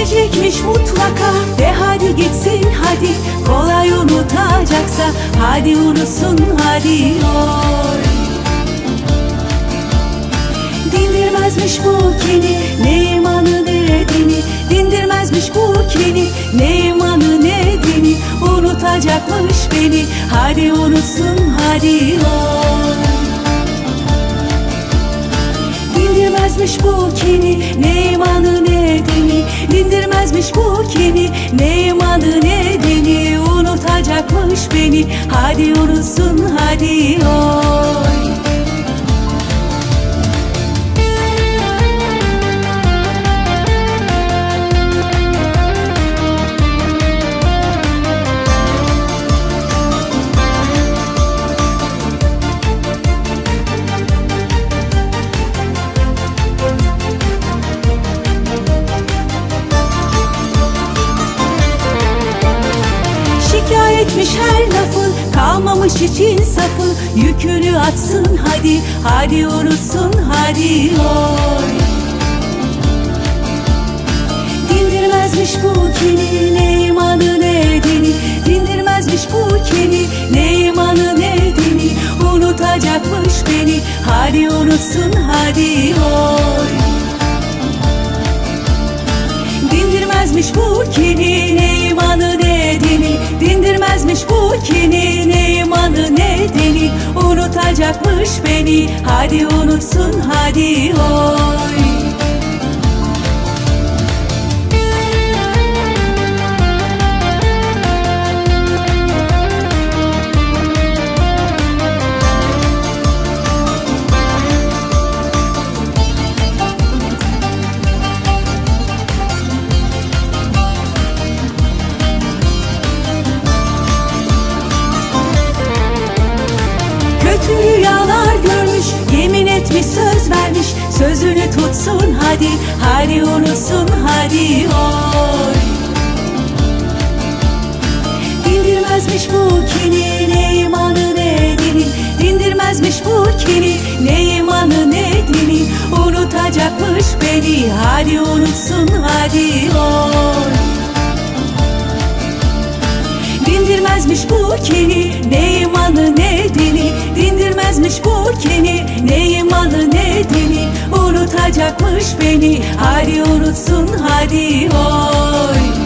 Gidecekmiş mutlaka. De hadi gitsin hadi. Kolay unutacaksa hadi unutsun hadi. Oy Dindirmezmiş bu kini ne imanı ne dini. Dindirmezmiş bu kini ne imanı ne dini. Unutacakmış beni. Hadi unutsun hadi. oy Dindirmezmiş bu kini ne imanı ne dini. Dindirmezmiş bu kini ne imanı ne dini. Unutacakmış beni. Hadi unutsun hadi oy Şikayetmiş her lafın Kalmamış için safı Yükünü atsın hadi Hadi unutsun hadi oy. Dindirmezmiş bu kini Ne imanı ne dini? Dindirmezmiş bu kini Ne imanı ne dini? Unutacakmış beni Hadi unutsun hadi oy. Dindirmezmiş bu kini ne imanı Dindirmezmiş bu kini ne imanı ne Unutacakmış beni. Hadi unutsun hadi oy etmiş söz vermiş. Sözünü tutsun hadi Hadi unutsun hadi oy. Dindirmezmiş bu kini Ne imanı ne dini. Dindirmezmiş bu kini Ne imanı ne dini. Unutacakmış beni Hadi unutsun hadi oy Dindirmezmiş bu kini ne imanı ne dini Dindirmezmiş bu kini ne imanı ne dini Unutacakmış beni hadi unutsun hadi oy